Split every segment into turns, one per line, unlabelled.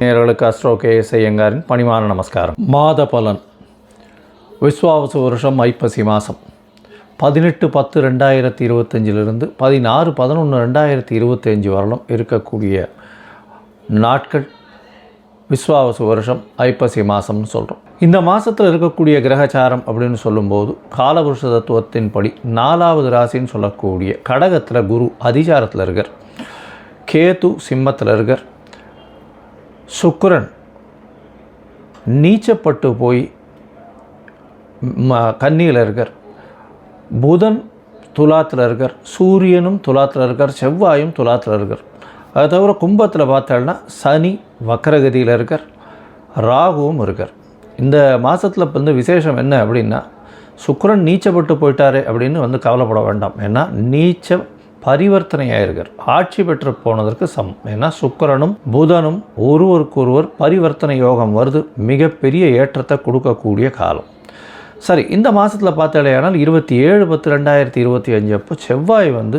நேர்களுக்கு astro K S ஐயங்காரின் பணிவான நமஸ்காரம். மாத பலன். விஸ்வாவசு வருஷம் ஐப்பசி மாதம் பதினெட்டு பத்து ரெண்டாயிரத்தி இருபத்தஞ்சிலிருந்து பதினாறு பதினொன்று ரெண்டாயிரத்தி இருபத்தஞ்சி வரலும் இருக்கக்கூடிய நாட்கள். விஸ்வாவசு வருஷம் ஐப்பசி மாதம்னு சொல்கிறோம் இந்த மாதத்தில் இருக்கக்கூடிய கிரகச்சாரம் அப்படின்னு சொல்லும்போது காலபுருஷ தத்துவத்தின்படி நாலாவது ராசின்னு சொல்லக்கூடிய கடகத்தில் குரு அதிசாரத்தில் இருக்கார். கேது சிம்மத்தில் இருக்கார். சுக்கரன் நீச்சப்பட்டு போய் ம- கன்னியில் இருக்கார். புதன் துலாத்தில் இருக்கார். சூரியனும் துலாத்தில் இருக்கார். செவ்வாயும் துலாத்தில் இருக்கார். அது தவிர கும்பத்தில் பார்த்தோம்னா சனி வக்கரகதியில் இருக்கார். ராகுவும் இருக்கார். இந்த மாதத்தில் வந்து விசேஷம் என்ன அப்படின்னா சுக்கரன் நீச்சப்பட்டு போயிட்டாரு அப்படின்னு வந்து கவலைப்பட வேண்டாம். ஏன்னா நீச்ச பரிவர்த்தனையாயிருக்கார். ஆட்சி பெற்று போனதற்கு சமம். ஏன்னா சுக்கரனும் புதனும் ஒருவருக்கொருவர் பரிவர்த்தனை யோகம் வருது. மிகப்பெரிய ஏற்றத்தை கொடுக்கக்கூடிய காலம். சரி இந்த மாதத்தில் பார்த்தாலேயானால் இருபத்தி ஏழு பத்து ரெண்டாயிரத்தி இருபத்தி அஞ்சு அப்போ செவ்வாய் வந்து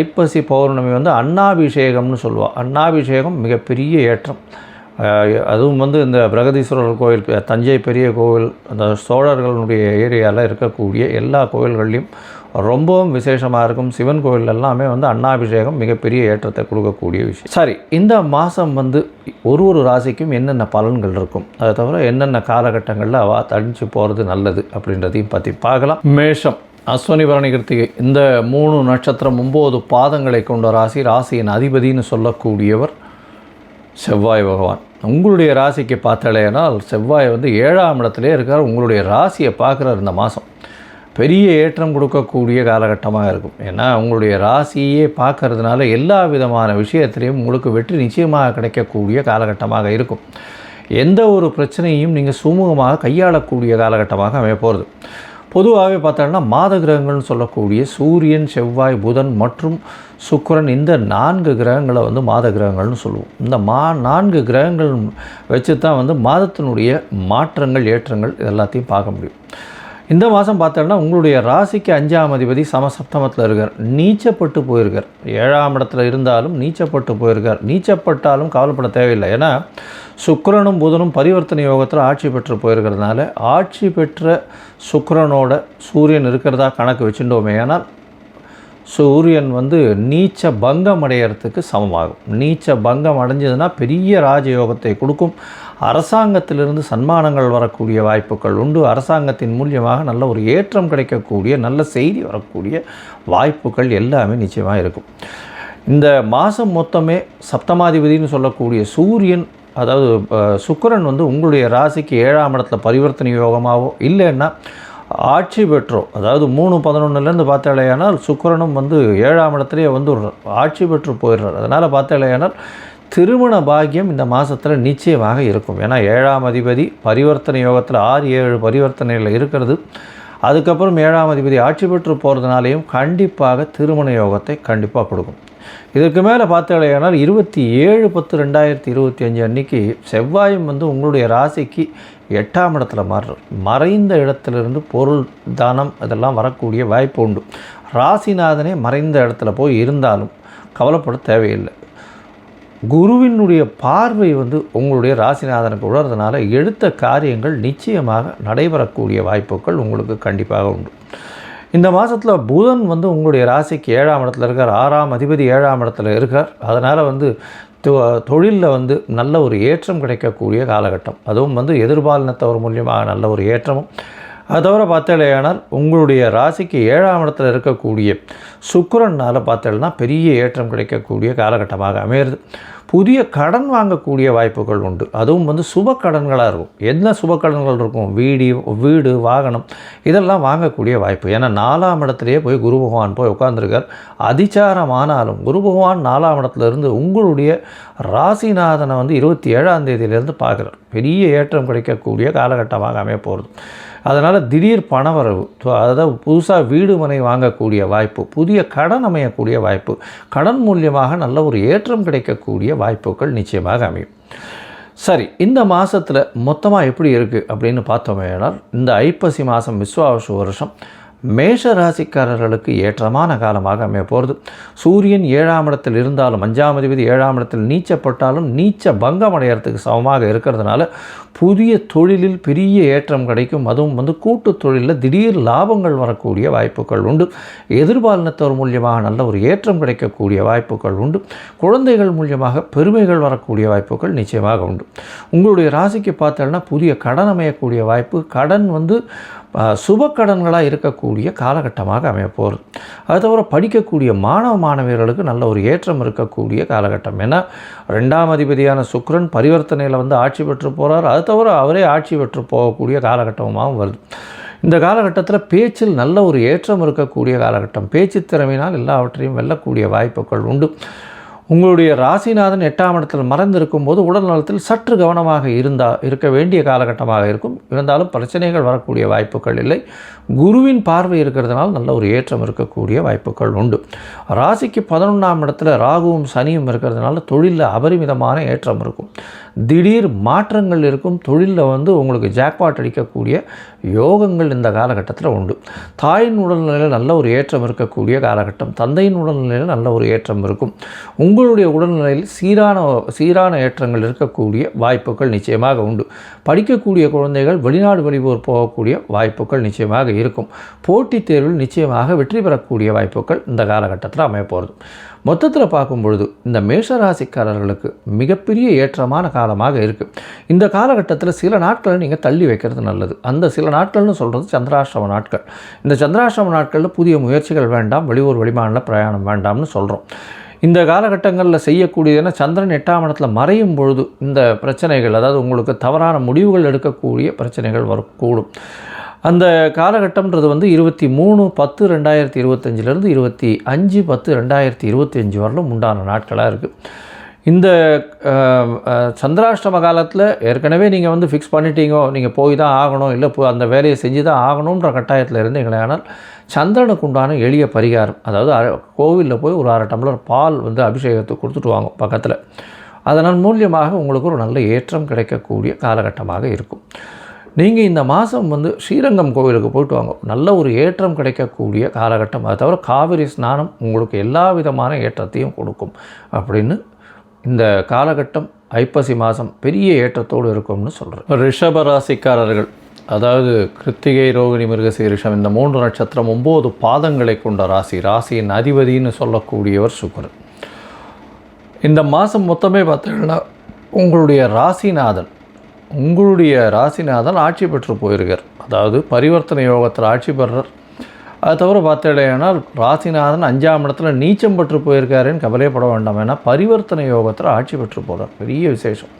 ஐப்பசி பௌர்ணமி வந்து அன்னாபிஷேகம்னு சொல்லுவாள் அன்னாபிஷேகம் மிகப்பெரிய ஏற்றம். அதுவும் வந்து இந்த பிரகதீஸ்வரர் கோயில் தஞ்சை பெரிய கோவில் அந்த சோழர்களுடைய ஏரியாவில் இருக்கக்கூடிய எல்லா கோயில்கள்லையும் ரொம்பவும் விசேஷமாக இருக்கும். சிவன் கோயில் எல்லாமே வந்து அன்னாபிஷேகம் மிகப்பெரிய ஏற்றத்தை கொடுக்கக்கூடிய விஷயம். சரி இந்த மாதம் வந்து ஒரு ஒரு ராசிக்கும் என்னென்ன பலன்கள் இருக்கும்? அதை தவிர என்னென்ன காலகட்டங்களில் அவ தடிச்சு போகிறது நல்லது அப்படின்றதையும் பற்றி பார்க்கலாம். மேஷம். அஸ்வனி பரணி கிருத்திகை இந்த மூணு நட்சத்திரம் ஒம்பது பாதங்களை கொண்ட ராசி ராசியின் அதிபதின்னு சொல்லக்கூடியவர் செவ்வாய் பகவான். உங்களுடைய ராசிக்கு பார்த்தாலேனால் செவ்வாய் வந்து ஏழாம் இடத்துலேயே இருக்கார் உங்களுடைய ராசியை பார்க்குறார் இந்த மாதம். பெரிய ஏற்றம் கொடுக்கக்கூடிய காலகட்டமாக இருக்கும். ஏன்னா உங்களுடைய ராசியே பார்க்கறதுனால எல்லா விதமான விஷயத்திலையும் உங்களுக்கு வெற்றி நிச்சயமாக கிடைக்கக்கூடிய காலகட்டமாக இருக்கும். எந்த ஒரு பிரச்சனையும் நீங்கள் சுமூகமாக கையாளக்கூடிய காலகட்டமாக அமைய போகிறது பொதுவாகவே பார்த்தோம்னா மாத கிரகங்கள்னு சொல்லக்கூடிய சூரியன் செவ்வாய் புதன் மற்றும் சுக்கரன் இந்த நான்கு கிரகங்களை வந்து மாத கிரகங்கள்னு சொல்லுவோம். இந்த மா நான்கு கிரகங்கள் வச்சு தான் வந்து மாதத்தினுடைய மாற்றங்கள் ஏற்றங்கள் இது எல்லாத்தையும் பார்க்க முடியும். இந்த மாதம் பார்த்தோம்னா உங்களுடைய ராசிக்கு அஞ்சாம் அதிபதி சமசப்தமத்தில் இருக்கார். நீச்சப்பட்டு போயிருக்கார். ஏழாம் இடத்துல இருந்தாலும் நீச்சப்பட்டு போயிருக்கார். நீச்சப்பட்டாலும் கவலைப்பட தேவையில்லை. ஏன்னா சுக்கரனும் புதனும் பரிவர்த்தனை யோகத்தில் ஆட்சி பெற்று போயிருக்கிறதுனால ஆட்சி பெற்ற சுக்கரனோட சூரியன் இருக்கிறதா கணக்கு வச்சுட்டோமே. ஆனால் சூரியன் வந்து நீச்ச பங்கம் அடையிறதுக்கு சமமாகும். நீச்ச பங்கம் அடைஞ்சதுன்னா பெரிய ராஜயோகத்தை கொடுக்கும். அரசாங்கத்திலிருந்து சன்மானங்கள் வரக்கூடிய வாய்ப்புகள் உண்டு. அரசாங்கத்தின் மூலியமாக நல்ல ஒரு ஏற்றம் கிடைக்கக்கூடிய நல்ல செய்தி வரக்கூடிய வாய்ப்புகள் எல்லாமே நிச்சயமாக இருக்கும். இந்த மாதம் மொத்தமே சப்தமாதிபதினு சொல்லக்கூடிய சூரியன் அதாவது சுக்கரன் வந்து உங்களுடைய ராசிக்கு ஏழாம் இடத்துல பரிவர்த்தனை யோகமாகவோ இல்லைன்னா ஆட்சி பெற்றோ அதாவது மூணு பதினொன்றுலேருந்து பார்த்தாலேயானால் சுக்கிரனும் வந்து ஏழாம் இடத்துலேயே வந்து ஒரு ஆட்சி பெற்று போயிடுறார். அதனால் பார்த்தாலேயானால் திருமண பாக்கியம் இந்த மாதத்தில் நிச்சயமாக இருக்கும். ஏன்னா ஏழாம் அதிபதி பரிவர்த்தனை யோகத்தில் ஆறு ஏழு பரிவர்த்தனையில் இருக்கிறது. அதுக்கப்புறம் ஏழாம் அதிபதி ஆட்சி பெற்று போகிறதுனாலையும் கண்டிப்பாக திருமண யோகத்தை கண்டிப்பாக கொடுக்கும். இதற்கு மேலே பார்த்தாலேயானால் இருபத்தி ஏழு பத்து ரெண்டாயிரத்தி இருபத்தி அஞ்சு அன்னைக்கு செவ்வாயும் வந்து உங்களுடைய ராசிக்கு எட்டாம் இடத்துல மாறுறார். மறைந்த இடத்துலேருந்து பொருள் தானம் இதெல்லாம் வரக்கூடிய வாய்ப்பு உண்டு. ராசிநாதனே மறைந்த இடத்துல போய் இருந்தாலும் கவலைப்பட தேவையில்லை. குருவினுடைய பார்வை வந்து உங்களுடைய ராசிநாதனுக்கு உணர்றதுனால எடுத்த காரியங்கள் நிச்சயமாக நடைபெறக்கூடிய வாய்ப்புகள் உங்களுக்கு கண்டிப்பாக உண்டு. இந்த மாதத்தில் புதன் வந்து உங்களுடைய ராசிக்கு ஏழாம் இடத்துல இருக்கார். ஆறாம் அதிபதி ஏழாம் இடத்துல இருக்கார். அதனால் வந்து தொழிலில் வந்து நல்ல ஒரு ஏற்றம் கிடைக்கக்கூடிய காலகட்டம். அதுவும் வந்து எதிர்பாலினத்தவர் மூலியமாக நல்ல ஒரு ஏற்றமும். அது தவிர பார்த்தேனால் உங்களுடைய ராசிக்கு ஏழாம் இடத்துல இருக்கக்கூடிய சுக்கிரனால் பார்த்தேன்னா பெரிய ஏற்றம் கிடைக்கக்கூடிய காலகட்டமாக அமையிறது. புதிய கடன் வாங்கக்கூடிய வாய்ப்புகள் உண்டு. அதுவும் வந்து சுப கடன்களாக இருக்கும். என்ன சுப கடன்கள் இருக்கும்? வீடு வீடு வாகனம். இதெல்லாம் வாங்கக்கூடிய வாய்ப்பு. ஏன்னா நாலாம் இடத்துலையே போய் குரு பகவான் போய் உட்காந்துருக்கார் அதிச்சாரம் ஆனாலும் குரு பகவான் நாலாம் இடத்துலேருந்து உங்களுடைய ராசிநாதனை வந்து இருபத்தி ஏழாம் தேதியிலேருந்து பார்க்குறார். பெரிய ஏற்றம் கிடைக்கக்கூடிய காலகட்டமாக அமைய போகிறது அதனால் திடீர் பணவரவு ஸோ அதாவது புதுசாக வீடு மனை வாங்கக்கூடிய வாய்ப்பு புதிய கடன் அமையக்கூடிய வாய்ப்பு கடன் மூலியமாக நல்ல ஒரு ஏற்றம் கிடைக்கக்கூடிய வாய்ப்புகள் நிச்சயமாக அமையும். சரி இந்த மாதத்தில் மொத்தமாக எப்படி இருக்குது அப்படின்னு பார்த்தோமேனால் இந்த ஐப்பசி மாதம் விஸ்வாவசு வருஷம் மேஷ ராசிக்காரர்களுக்கு ஏற்றமான காலமாக அமைய போகிறது சூரியன் ஏழாம் இடத்தில் இருந்தாலும் அஞ்சாம் அதிபதி ஏழாம் இடத்தில் நீச்சப்பட்டாலும் நீச்ச பங்கம் அடையிறதுக்கு சமமாக இருக்கிறதுனால புதிய தொழிலில் பெரிய ஏற்றம் கிடைக்கும். அதுவும் வந்து கூட்டு தொழிலில் திடீர் லாபங்கள் வரக்கூடிய வாய்ப்புகள் உண்டு. எதிர்பாலினத்தவர் மூலியமாக நல்ல ஒரு ஏற்றம் கிடைக்கக்கூடிய வாய்ப்புகள் உண்டு. குழந்தைகள் மூலியமாக பெருமைகள் வரக்கூடிய வாய்ப்புகள் நிச்சயமாக உண்டு. உங்களுடைய ராசிக்கு பார்த்தோன்னா புதிய கடன் அமையக்கூடிய வாய்ப்பு. கடன் வந்து சுப கடன்களாக இருக்கக்கூடிய காலகட்டமாக அமையப்போகுது அது தவிர படிக்கக்கூடிய மாணவ மாணவியர்களுக்கு நல்ல ஒரு ஏற்றம் இருக்கக்கூடிய காலகட்டம். ஏன்னா ரெண்டாம் அதிபதியான சுக்ரன் பரிவர்த்தனையில் வந்து ஆட்சி பெற்று போகிறார் அது தவிர அவரே ஆட்சி பெற்று போகக்கூடிய காலகட்டமாகவும் வருது. இந்த காலகட்டத்தில் பேச்சில் நல்ல ஒரு ஏற்றம் இருக்கக்கூடிய காலகட்டம். பேச்சு திறமையினால் எல்லாவற்றையும் வெல்லக்கூடிய வாய்ப்புகள் உண்டு. உங்களுடைய ராசிநாதன் எட்டாம் இடத்தில் மறைந்திருக்கும் போது உடல் நலத்தில் சற்று கவனமாக இருந்தால் இருக்க வேண்டிய காலகட்டமாக இருக்கும். இருந்தாலும் பிரச்சனைகள் வரக்கூடிய வாய்ப்புகள் இல்லை. குருவின் பார்வை இருக்கிறதுனால நல்ல ஒரு ஏற்றம் இருக்கக்கூடிய வாய்ப்புகள் உண்டு. ராசிக்கு பதினொன்றாம் இடத்துல ராகுவும் சனியும் இருக்கிறதுனால தொழிலில் அபரிமிதமான ஏற்றம் இருக்கும். திடீர் மாற்றங்கள் இருக்கும். தொழிலில் வந்து உங்களுக்கு ஜாக்பாட் அடிக்கக்கூடிய யோகங்கள் இந்த காலகட்டத்தில் உண்டு. தாயின் உடல்நிலையில் நல்ல ஒரு ஏற்றம் இருக்கக்கூடிய காலகட்டம். தந்தையின் உடல்நிலையில் நல்ல ஒரு ஏற்றம் இருக்கும். உங்களுடைய உடல்நிலையில் சீரான சீரான ஏற்றங்கள் இருக்கக்கூடிய வாய்ப்புகள் நிச்சயமாக உண்டு. படிக்கக்கூடிய குழந்தைகள் வெளிநாடு வெளியூர் போகக்கூடிய வாய்ப்புகள் நிச்சயமாக இருக்கும். போட்டித் தேர்வில் நிச்சயமாக வெற்றி பெறக்கூடிய வாய்ப்புகள் இந்த காலகட்டத்தில் அமையப்போகிறது மொத்தத்தில் பார்க்கும் பொழுது இந்த மேஷராசிக்காரர்களுக்கு மிகப்பெரிய ஏற்றமான காலமாக இருக்குது இந்த காலகட்டத்தில் சில நாட்களை நீங்கள் தள்ளி வைக்கிறது நல்லது. அந்த சில நாட்கள்னு சொல்கிறது சந்திராஷ்டம நாட்கள். இந்த சந்திராஷ்டிரம நாட்களில் புதிய முயற்சிகள் வேண்டாம் வெளியூர் வெளிமாநில பிரயாணம் வேண்டாம்னு சொல்கிறோம் இந்த காலகட்டங்களில் செய்யக்கூடியதுன்னா சந்திரன் எட்டாம் இடத்துல மறையும் பொழுது இந்த பிரச்சனைகள் அதாவது உங்களுக்கு தவறான முடிவுகள் எடுக்கக்கூடிய பிரச்சனைகள் வரக்கூடும். அந்த காலகட்டம்ன்றது வந்து இருபத்தி மூணு பத்து ரெண்டாயிரத்தி இருபத்தஞ்சிலேருந்து இருபத்தி அஞ்சு பத்து ரெண்டாயிரத்தி இருபத்தி அஞ்சு வரலும் உண்டான நாட்களாக இருக்குது இந்த சந்திராஷ்டம காலத்தில் ஏற்கனவே நீங்கள் வந்து ஃபிக்ஸ் பண்ணிட்டீங்கோ நீங்கள் போய் தான் ஆகணும் இல்லை போ அந்த வேலையை செஞ்சு தான் ஆகணுன்ற கட்டாயத்தில் இருந்தீங்களே ஆனால் சந்திரனுக்கு உண்டான எளிய பரிகாரம் அதாவது கோவிலில் போய் ஒரு அரை டம்ளர் பால் வந்து அபிஷேகத்துக்கு கொடுத்துட்டு வாங்க பக்கத்தில். அதனால் மூலியமாக உங்களுக்கு ஒரு நல்ல ஏற்றம் கிடைக்கக்கூடிய காலகட்டமாக இருக்கும். நீங்கள் இந்த மாதம் வந்து ஸ்ரீரங்கம் கோவிலுக்கு போயிட்டு வாங்க நல்ல ஒரு ஏற்றம் கிடைக்கக்கூடிய காலகட்டம் அது தவிர காவிரி ஸ்நானம் உங்களுக்கு எல்லா விதமான ஏற்றத்தையும் கொடுக்கும் அப்படின்னு இந்த காலகட்டம் ஐப்பசி மாதம் பெரிய ஏற்றத்தோடு இருக்கும்னு சொல்கிறேன் ரிஷப ராசிக்காரர்கள் அதாவது கிருத்திகை ரோகிணி மிருகசீரிஷம் இந்த மூன்று நட்சத்திரம் ஒம்பது பாதங்களை கொண்ட ராசி. ராசியின் அதிபதின்னு சொல்லக்கூடியவர் சுக்கரன். இந்த மாதம் மொத்தமே பார்த்தீங்கன்னா உங்களுடைய ராசிநாதன் உங்களுடைய ராசிநாதன் ஆட்சி பெற்று போயிருக்கார். அதாவது பரிவர்த்தனை யோகத்தில் ஆட்சி பெறுறார் அது தவிர பார்த்தீங்கன்னா ராசிநாதன் அஞ்சாம் இடத்துல நீச்சம் பெற்று போயிருக்காருன்னு கவலைப்பட வேண்டாம். ஏன்னா பரிவர்த்தனை யோகத்தில் ஆட்சி பெற்று போகிறார் பெரிய விசேஷம்.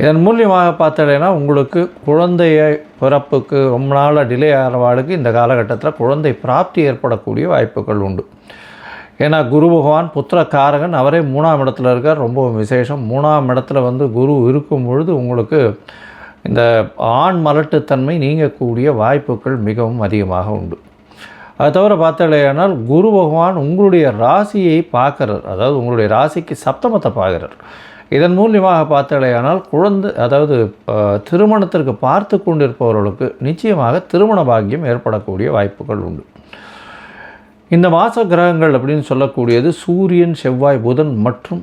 இதன் மூலியமாக பார்த்தீங்கன்னா உங்களுக்கு குழந்தைய பிறப்புக்கு ரொம்ப நாளாக டிலே ஆகிறவாளுக்கு இந்த காலகட்டத்தில் குழந்தை பிராப்தி ஏற்படக்கூடிய வாய்ப்புகள் உண்டு. ஏன்னா குரு பகவான் புத்திர காரகன் அவரே மூணாம் இடத்துல இருக்கார். ரொம்ப விசேஷம். மூணாம் இடத்துல வந்து குரு இருக்கும் பொழுது உங்களுக்கு இந்த ஆண் மலட்டுத்தன்மை நீங்கக்கூடிய வாய்ப்புகள் மிகவும் அதிகமாக உண்டு. அது தவிர பார்த்தாலேயானால் குரு பகவான் உங்களுடைய ராசியை பார்க்குறார். அதாவது உங்களுடைய ராசிக்கு சப்தமத்தை பார்க்குறார். இதன் மூலியமாக பார்த்தாலேயானால் குழந்தை அதாவது திருமணத்திற்கு பார்த்து கொண்டிருப்பவர்களுக்கு நிச்சயமாக திருமண பாக்கியம் ஏற்படக்கூடிய வாய்ப்புகள் உண்டு. இந்த மாத கிரகங்கள் அப்படின்னு சொல்லக்கூடியது சூரியன் செவ்வாய் புதன் மற்றும்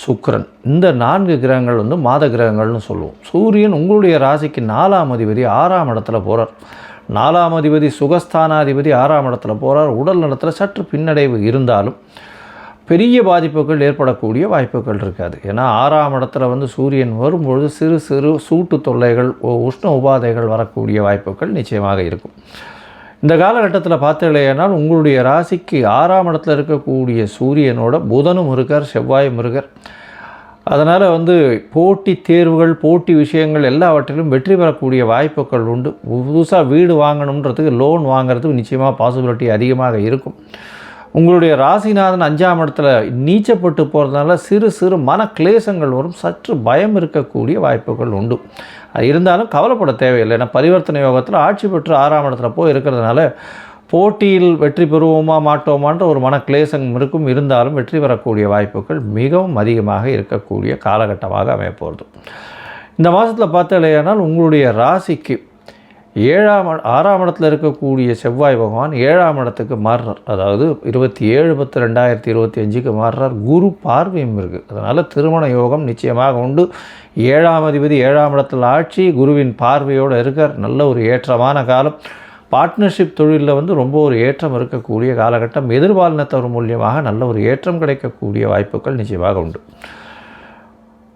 சுக்கரன். இந்த நான்கு கிரகங்கள் வந்து மாத கிரகங்கள்னு சொல்லுவோம். சூரியன் உங்களுடைய ராசிக்கு நாலாம் அதிபதி ஆறாம் இடத்துல போகிறார் நாலாம் அதிபதி சுகஸ்தானாதிபதி ஆறாம் இடத்துல போகிறார் உடல் நலத்தில் சற்று பின்னடைவு இருந்தாலும் பெரிய பாதிப்புகள் ஏற்படக்கூடிய வாய்ப்புகள் இருக்காது. ஏன்னா ஆறாம் இடத்துல வந்து சூரியன் வரும்பொழுது சிறு சிறு சூட்டு தொல்லைகள் உஷ்ண உபாதைகள் வரக்கூடிய வாய்ப்புகள் நிச்சயமாக இருக்கும். இந்த காலகட்டத்தில் பார்த்தீங்கன்னா உங்களுடைய ராசிக்கு ஆறாம் இடத்துல இருக்கக்கூடிய சூரியனோட புதனும் இருக்கார் செவ்வாயும் இருக்கார். அதனால் வந்து போட்டி தேர்வுகள் போட்டி விஷயங்கள் எல்லாவற்றிலும் வெற்றி பெறக்கூடிய வாய்ப்புகள் உண்டு. புதுசாக வீடு வாங்கணுன்றதுக்கு லோன் வாங்குறதுக்கு நிச்சயமாக பாசிபிலிட்டி அதிகமாக இருக்கும். உங்களுடைய ராசிநாதன் அஞ்சாம் இடத்துல நீச்சப்பட்டு போகிறதுனால சிறு சிறு மன கிளேசங்கள் வரும். சற்று பயம் இருக்கக்கூடிய வாய்ப்புகள் உண்டு. அது இருந்தாலும் கவலைப்பட தேவையில்லை. ஏன்னா பரிவர்த்தனை யோகத்தில் ஆட்சி பெற்று ஆறாம் இடத்துல போய் இருக்கிறதுனால போட்டியில் வெற்றி பெறுவோமா மாட்டோமான்ற ஒரு மன கிளேசம் இருக்கும். இருந்தாலும் வெற்றி பெறக்கூடிய வாய்ப்புகள் மிகவும் அதிகமாக இருக்கக்கூடிய காலகட்டமாக அமையப்போகிறது இந்த மாதத்தில் பார்த்தாலேயானால் உங்களுடைய ராசிக்கு ஏழாம் ஆறாம் இடத்துல இருக்கக்கூடிய செவ்வாய் பகவான் ஏழாம் இடத்துக்கு மாறுறார். அதாவது இருபத்தி ஏழு பத்து ரெண்டாயிரத்தி இருபத்தி அஞ்சுக்கு மாறுறார். குரு பார்வையும் இருக்குது அதனால் திருமண யோகம் நிச்சயமாக உண்டு. ஏழாம் அதிபதி ஏழாம் இடத்தில் ஆட்சி குருவின் பார்வையோடு இருக்கார். நல்ல ஒரு ஏற்றமான காலம். பார்ட்னர்ஷிப் தொழிலில் வந்து ரொம்ப ஒரு ஏற்றம் இருக்கக்கூடிய காலகட்டம். எதிர்பாலினத்தவர் மூலியமாக நல்ல ஒரு ஏற்றம் கிடைக்கக்கூடிய வாய்ப்புகள் நிச்சயமாக உண்டு.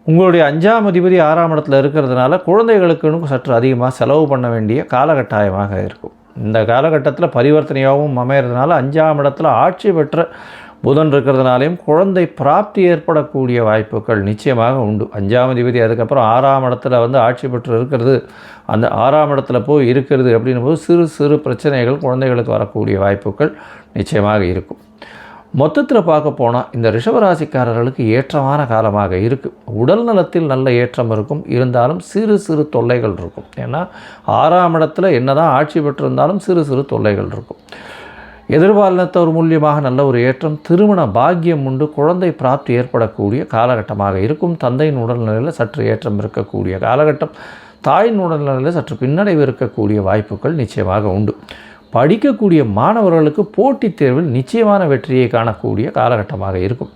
உங்களுடைய அஞ்சாம் அதிபதி ஆறாம் இடத்துல இருக்கிறதுனால குழந்தைகளுக்குன்னு சற்று அதிகமாக செலவு பண்ண வேண்டிய காலகட்டாயமாக இருக்கும். இந்த காலகட்டத்தில் பரிவர்த்தனையாகவும் அமைகிறதுனால அஞ்சாம் இடத்துல ஆட்சி பெற்ற புதன் இருக்கிறதுனாலையும் குழந்தை பிராப்தி ஏற்படக்கூடிய வாய்ப்புகள் நிச்சயமாக உண்டு. அஞ்சாம் அதிபதி அதுக்கப்புறம் ஆறாம் இடத்துல வந்து ஆட்சி பெற்று இருக்கிறது. அந்த ஆறாம் இடத்துல போய் இருக்கிறது அப்படின்னும் போது சிறு சிறு பிரச்சனைகள் குழந்தைகளுக்கு வரக்கூடிய வாய்ப்புகள் நிச்சயமாக இருக்கும். மொத்தத்தில் பார்க்க போனால் இந்த ரிஷபராசிக்காரர்களுக்கு ஏற்றமான காலமாக இருக்குது உடல் நலத்தில் நல்ல ஏற்றம் இருக்கும். இருந்தாலும் சிறு சிறு தொல்லைகள் இருக்கும். ஏன்னா ஆறாம் இடத்துல என்ன தான் ஆட்சி பெற்றிருந்தாலும் சிறு சிறு தொல்லைகள் இருக்கும். எதிர்பாலினத்தவர் மூலியமாக நல்ல ஒரு ஏற்றம் திருமண பாக்கியம் உண்டு குழந்தை பிராப்தி ஏற்படக்கூடிய காலகட்டமாக இருக்கும். தந்தையின் உடல்நிலையில் சற்று ஏற்றம் இருக்கக்கூடிய காலகட்டம் தாயின் உடல்நிலையில் சற்று பின்னடைவு இருக்கக்கூடிய வாய்ப்புகள் நிச்சயமாக உண்டு. படிக்கக்கூடிய மாணவர்களுக்கு போட்டித் தேர்வில் நிச்சயமான வெற்றியை காணக்கூடிய காலகட்டமாக இருக்கும்.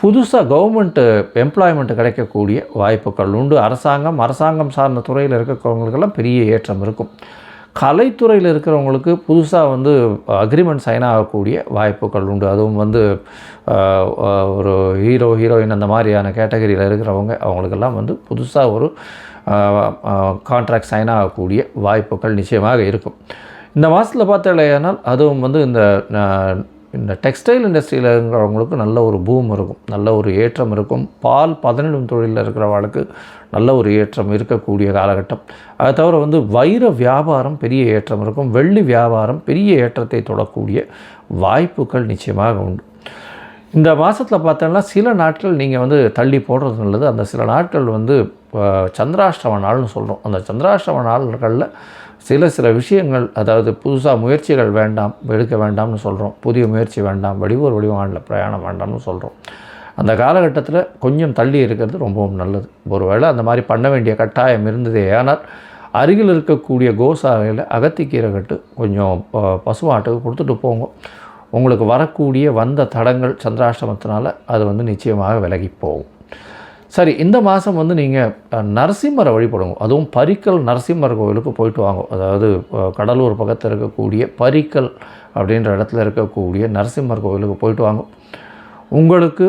புதுசாக கவர்மெண்ட்டு எம்ப்ளாய்மெண்ட் கிடைக்கக்கூடிய வாய்ப்புகள் உண்டு. அரசாங்கம் அரசாங்கம் சார்ந்த துறையில் இருக்கிறவங்களுக்கெல்லாம் பெரிய ஏற்றம் இருக்கும். கலைத்துறையில் இருக்கிறவங்களுக்கு புதுசாக வந்து அக்ரிமெண்ட் சைன் ஆகக்கூடிய வாய்ப்புகள் உண்டு. அதுவும் வந்து ஒரு ஹீரோ ஹீரோயின் அந்த மாதிரியான கேட்டகரியில் இருக்கிறவங்க அவங்களுக்கெல்லாம் வந்து புதுசாக ஒரு கான்ட்ராக்ட் சைன் ஆகக்கூடிய வாய்ப்புகள் நிச்சயமாக இருக்கும். இந்த மாதத்தில் பார்த்தாலேயானால் அதுவும் வந்து இந்த இந்த டெக்ஸ்டைல் இண்டஸ்ட்ரியில் இருக்கிறவங்களுக்கு நல்ல ஒரு பூம் இருக்கும் நல்ல ஒரு ஏற்றம் இருக்கும். பால் பதனிடும் தொழிலில் இருக்கிறவங்களுக்கு நல்ல ஒரு ஏற்றம் இருக்கக்கூடிய காலகட்டம். அதை தவிர வந்து வைர வியாபாரம் பெரிய ஏற்றம் இருக்கும். வெள்ளி வியாபாரம் பெரிய ஏற்றத்தை தொடக்கூடிய வாய்ப்புகள் நிச்சயமாக உண்டு. இந்த மாதத்தில் பார்த்தோன்னா சில நாட்கள் நீங்கள் வந்து தள்ளி போடுறது நல்லது. அந்த சில நாட்கள் வந்து சந்திராஷ்டம நாள்னு சொல்கிறோம் அந்த சந்திராஷ்டம நாள்களில் சில சில விஷயங்கள் அதாவது புதுசாக முயற்சிகள் வேண்டாம் எடுக்க வேண்டாம்னு சொல்கிறோம் புதிய முயற்சி வேண்டாம் வடிவோர் வடிவானில் பிரயாணம் வேண்டாம்னு சொல்கிறோம் அந்த காலகட்டத்தில் கொஞ்சம் தள்ளி இருக்கிறது ரொம்பவும் நல்லது. ஒருவேளை அந்த மாதிரி பண்ண வேண்டிய கட்டாயம் இருந்ததே ஆனால் அருகில் இருக்கக்கூடிய கோசாலையில் அகத்திக்கீரை கட்டு கொஞ்சம் பசுமாட்டுக்கு கொடுத்துட்டு போங்க. உங்களுக்கு வரக்கூடிய வந்த தடங்கள் சந்திராஷ்டமத்தினால் அது வந்து நிச்சயமாக விலகி போகும். சரி இந்த மாதம் வந்து நீங்கள் நரசிம்மரை வழிபடுங்க. அதுவும் பரிக்கல் நரசிம்மர் கோவிலுக்கு போயிட்டு வாங்க. அதாவது கடலூர் பக்கத்தில் இருக்கக்கூடிய பரிக்கல் அப்படின்ற இடத்துல இருக்கக்கூடிய நரசிம்மர் கோவிலுக்கு போயிட்டு வாங்க. உங்களுக்கு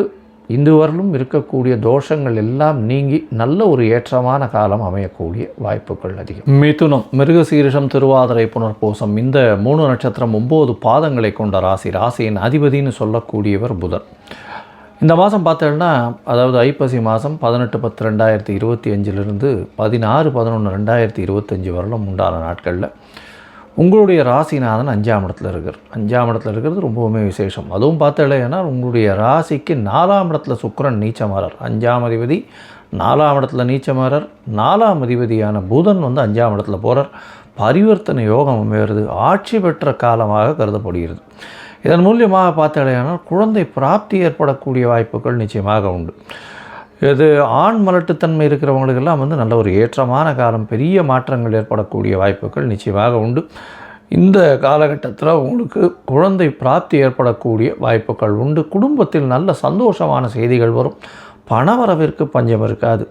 இந்து வரலும் இருக்கக்கூடிய தோஷங்கள் எல்லாம் நீங்கி நல்ல ஒரு ஏற்றமான காலம் அமையக்கூடிய வாய்ப்புகள் அதிகம். மிதுனம் மிருகசீரிஷம் திருவாதிரை புனர்பூசம் இந்த மூணு நட்சத்திரம் ஒம்பது பாதங்களை கொண்ட ராசி. ராசியின் அதிபதின்னு சொல்லக்கூடியவர் புதன். இந்த மாதம் பார்த்தோம்னா அதாவது ஐப்பசி மாதம் பதினெட்டு பத்து ரெண்டாயிரத்தி இருபத்தி அஞ்சிலிருந்து பதினாறு பதினொன்று ரெண்டாயிரத்தி இருபத்தஞ்சி வரலும் உண்டான நாட்களில் உங்களுடைய ராசிநாதன் அஞ்சாம் இடத்துல இருக்கிறார் அஞ்சாம் இடத்துல இருக்கிறது ரொம்பவுமே விசேஷம். அதுவும் பார்த்தலைன்னா உங்களுடைய ராசிக்கு நாலாம் இடத்துல சுக்கிரன் நீச்சமாறார். அஞ்சாம் அதிபதி நாலாம் இடத்துல நீச்சமாறார். நாலாம் அதிபதியான புதன் வந்து அஞ்சாம் இடத்துல போகிறார் பரிவர்த்தனை யோகம் அமைகிறது ஆட்சி பெற்ற காலமாக கருதப்படுகிறது. இதன் மூலியமாக பார்த்தாலேயானால் குழந்தை பிராப்தி ஏற்படக்கூடிய வாய்ப்புகள் நிச்சயமாக உண்டு. இது ஆண் மலட்டுத்தன்மை இருக்கிறவங்களுக்கெல்லாம் வந்து நல்ல ஒரு ஏற்றமான காலம் பெரிய மாற்றங்கள் ஏற்படக்கூடிய வாய்ப்புகள் நிச்சயமாக உண்டு. இந்த காலகட்டத்தில் உங்களுக்கு குழந்தை பிராப்தி ஏற்படக்கூடிய வாய்ப்புகள் உண்டு. குடும்பத்தில் நல்ல சந்தோஷமான செய்திகள் வரும். பணவரவிற்கு பஞ்சம் இருக்காது.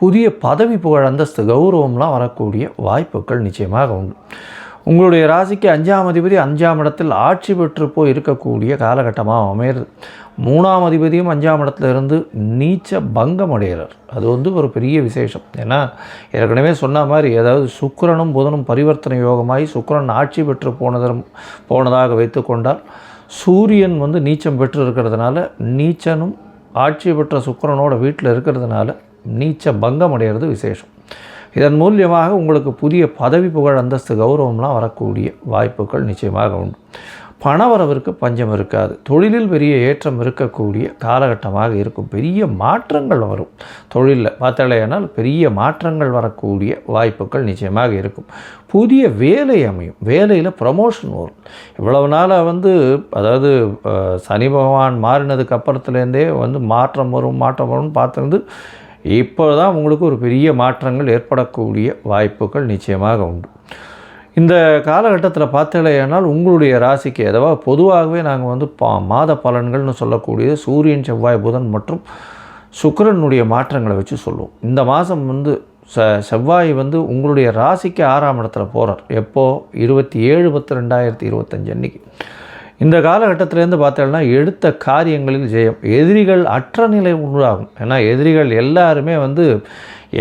புதிய பதவி புகழ் அந்தஸ்து கௌரவம்லாம் வரக்கூடிய வாய்ப்புகள் நிச்சயமாக உண்டு. உங்களுடைய ராசிக்கு அஞ்சாம் அதிபதி அஞ்சாம் இடத்தில் ஆட்சி பெற்று போய் இருக்கக்கூடிய காலகட்டமாக அமையிறது மூணாம் அதிபதியும் அஞ்சாம் இடத்துல இருந்து நீச்ச பங்கம் அடைகிறார். அது வந்து ஒரு பெரிய விசேஷம். ஏன்னா ஏற்கனவே சொன்ன மாதிரி அதாவது சுக்கரனும் புதனும் பரிவர்த்தனை யோகமாகி சுக்கிரன் ஆட்சி பெற்று போனதும் போனதாக வைத்துக்கொண்டால் சூரியன் வந்து நீச்சம் பெற்று இருக்கிறதுனால நீச்சனும் ஆட்சி பெற்ற சுக்கிரனோட வீட்டில் இருக்கிறதுனால நீச்ச பங்கம் அடைகிறது விசேஷம். இதன் மூலியமாக உங்களுக்கு புதிய பதவி புகழ் அந்தஸ்து கௌரவம்லாம் வரக்கூடிய வாய்ப்புகள் நிச்சயமாக உண்டு. பணவரவிற்கு பஞ்சம் இருக்காது. தொழிலில் பெரிய ஏற்றம் இருக்கக்கூடிய காலகட்டமாக இருக்கும். பெரிய மாற்றங்கள் வரும். தொழிலில் பார்த்தாலேயானால் பெரிய மாற்றங்கள் வரக்கூடிய வாய்ப்புகள் நிச்சயமாக இருக்கும். புதிய வேலை அமையும். வேலையில் ப்ரமோஷன் வரும். இவ்வளவு நாளாக வந்து அதாவது சனி பகவான் மாறினதுக்கு அப்புறத்துலேருந்தே வந்து மாற்றம் வரும் மாற்றம் வரும்னு பார்த்துருந்து இப்போ தான் உங்களுக்கு ஒரு பெரிய மாற்றங்கள் ஏற்படக்கூடிய வாய்ப்புகள் நிச்சயமாக உண்டு. இந்த காலகட்டத்தில் பார்த்தலையானால் உங்களுடைய ராசிக்கு அதாவது பொதுவாகவே நாங்கள் வந்து பா மாத பலன்கள்னு சொல்லக்கூடியது சூரியன் செவ்வாய் புதன் மற்றும் சுக்கரனுடைய மாற்றங்களை வச்சு சொல்லுவோம். இந்த மாதம் வந்து ச செவ்வாய் வந்து உங்களுடைய ராசிக்கு ஆறாம் இடத்துல போகிறார் எப்போது இருபத்தி ஏழு பத்து ரெண்டாயிரத்தி இருபத்தஞ்சு அன்னைக்கு. இந்த காலகட்டத்திலேருந்து பார்த்தோம்னா எடுத்த காரியங்களில் ஜெயம். எதிரிகள் அற்ற நிலை உண்டாகும். ஏன்னா எதிரிகள் எல்லாருமே வந்து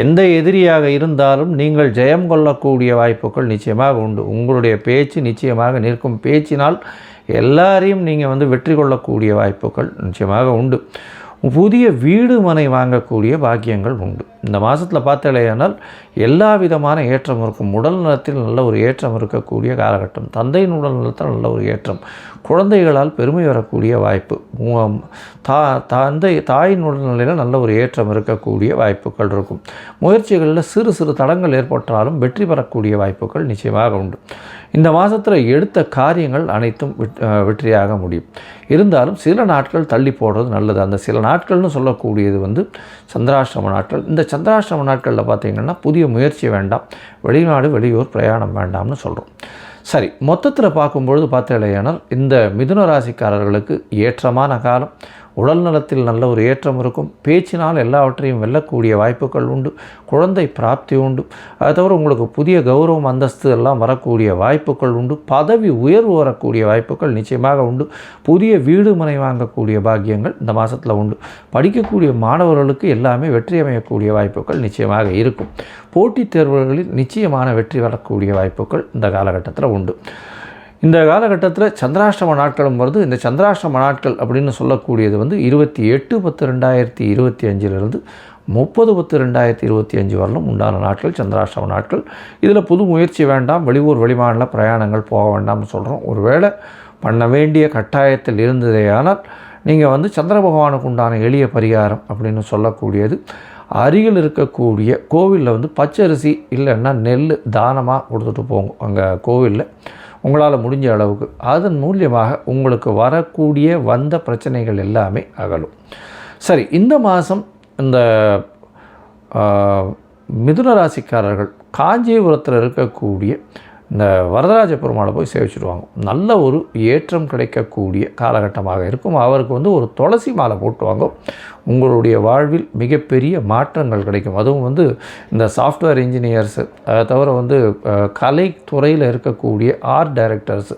எந்த எதிரியாக இருந்தாலும் நீங்கள் ஜெயம் கொள்ளக்கூடிய வாய்ப்புகள் நிச்சயமாக உண்டு. உங்களுடைய பேச்சு நிச்சயமாக நிற்கும். பேச்சினால் எல்லாரையும் நீங்கள் வந்து வெற்றி கொள்ளக்கூடிய வாய்ப்புகள் நிச்சயமாக உண்டு. புதிய வீடு மனை வாங்கக்கூடிய பாக்கியங்கள் உண்டு. இந்த மாதத்தில் பார்த்தலையானால் எல்லா விதமான ஏற்றம் இருக்கும். உடல் நலத்தில் நல்ல ஒரு ஏற்றம் இருக்கக்கூடிய காலகட்டம். தந்தையின் உடல் நலத்தில் நல்ல ஒரு ஏற்றம். குழந்தைகளால் பெருமை வரக்கூடிய வாய்ப்பு. தா தந்தை தாயின் உடல்நிலையில் நல்ல ஒரு ஏற்றம் இருக்கக்கூடிய வாய்ப்புகள் இருக்கும். முயற்சிகளில் சிறு சிறு தடங்கள் ஏற்பட்டாலும் வெற்றி பெறக்கூடிய வாய்ப்புகள் நிச்சயமாக உண்டு. இந்த மாதத்தில் எடுத்த காரியங்கள் அனைத்தும் வெட்- வெற்றியாக முடியும். இருந்தாலும் சில நாட்கள் தள்ளி போடுறது நல்லது. அந்த சில நாட்கள்னு சொல்லக்கூடியது வந்து சந்திராஷ்டம நாட்கள். இந்த சந்திராஷ்டிரம நாட்களில் பார்த்தீங்கன்னா புதிய முயற்சி வேண்டாம். வெளிநாடு வெளியூர் பிரயாணம் வேண்டாம்னு சொல்கிறோம் சரி மொத்தத்தில் பார்க்கும்பொழுது பார்த்தீங்களேனால் இந்த மிதுன ராசிக்காரர்களுக்கு ஏற்றமான காலம். உடல் நலத்தில் நல்ல ஒரு ஏற்றம் இருக்கும். பேச்சினால் எல்லாவற்றையும் வெல்லக்கூடிய வாய்ப்புகள் உண்டு. குழந்தை பிராப்தி உண்டு. அதை தவிர உங்களுக்கு புதிய கௌரவம் அந்தஸ்து எல்லாம் வரக்கூடிய வாய்ப்புகள் உண்டு. பதவி உயர்வு வரக்கூடிய வாய்ப்புகள் நிச்சயமாக உண்டு. புதிய வீடு மனை வாங்கக்கூடிய பாக்கியங்கள் இந்த மாதத்தில் உண்டு. படிக்கக்கூடிய மாணவர்களுக்கு எல்லாமே வெற்றி அமையக்கூடிய வாய்ப்புகள் நிச்சயமாக இருக்கும். போட்டித் தேர்வுகளில் நிச்சயமான வெற்றி வரக்கூடிய வாய்ப்புகள் இந்த காலகட்டத்தில் உண்டு. இந்த காலகட்டத்தில் சந்திராஷ்டம நாட்களும் வருது. இந்த சந்திராஷ்டம நாட்கள் அப்படின்னு சொல்லக்கூடியது வந்து இருபத்தி எட்டு பத்து ரெண்டாயிரத்தி இருபத்தி அஞ்சிலிருந்து முப்பது பத்து ரெண்டாயிரத்தி இருபத்தி அஞ்சு வரலும் உண்டான நாட்கள் சந்திராஷ்டம நாட்கள். இதில் புது முயற்சி வேண்டாம் வெளியூர் வெளிமாநில பிரயாணங்கள் போக வேண்டாம்னு சொல்கிறோம் ஒருவேளை பண்ண வேண்டிய கட்டாயத்தில் இருந்ததேயானால் நீங்கள் வந்து சந்திர பகவானுக்கு உண்டான எளிய பரிகாரம் அப்படின்னு சொல்லக்கூடியது. அருகில் இருக்கக்கூடிய கோவிலில் வந்து பச்சரிசி இல்லைன்னா நெல் தானமாக கொடுத்துட்டு போங்க. அங்கே கோவிலில் உங்களால் முடிஞ்ச அளவுக்கு அதன் மூலியமாக உங்களுக்கு வரக்கூடிய வந்த பிரச்சனைகள் எல்லாமே அகலும். சரி இந்த மாதம் இந்த மிதுன ராசிக்காரர்கள் காஞ்சிபுரத்தில் இருக்கக்கூடிய இந்த வரதராஜ பெருமாளை போய் சேவிச்சிடுவாங்க நல்ல ஒரு ஏற்றம் கிடைக்கக்கூடிய காலகட்டமாக இருக்கும். அவருக்கு வந்து ஒரு துளசி மாலை போட்டுவாங்க. உங்களுடைய வாழ்வில் மிகப்பெரிய மாற்றங்கள் கிடைக்கும். அதுவும் வந்து இந்த சாஃப்ட்வேர் இன்ஜினியர்ஸு அதை தவிர வந்து கலைத்துறையில் இருக்கக்கூடிய ஆர்ட் டைரக்டர்ஸு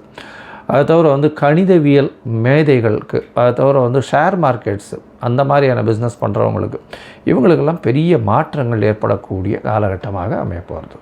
அதை தவிர வந்து கணிதவியல் மேதைகளுக்கு அதை தவிர வந்து ஷேர் மார்க்கெட்ஸு அந்த மாதிரியான பிஸ்னஸ் பண்ணுறவங்களுக்கு இவங்களுக்கெல்லாம் பெரிய மாற்றங்கள் ஏற்படக்கூடிய காலகட்டமாக அமைய போகிறது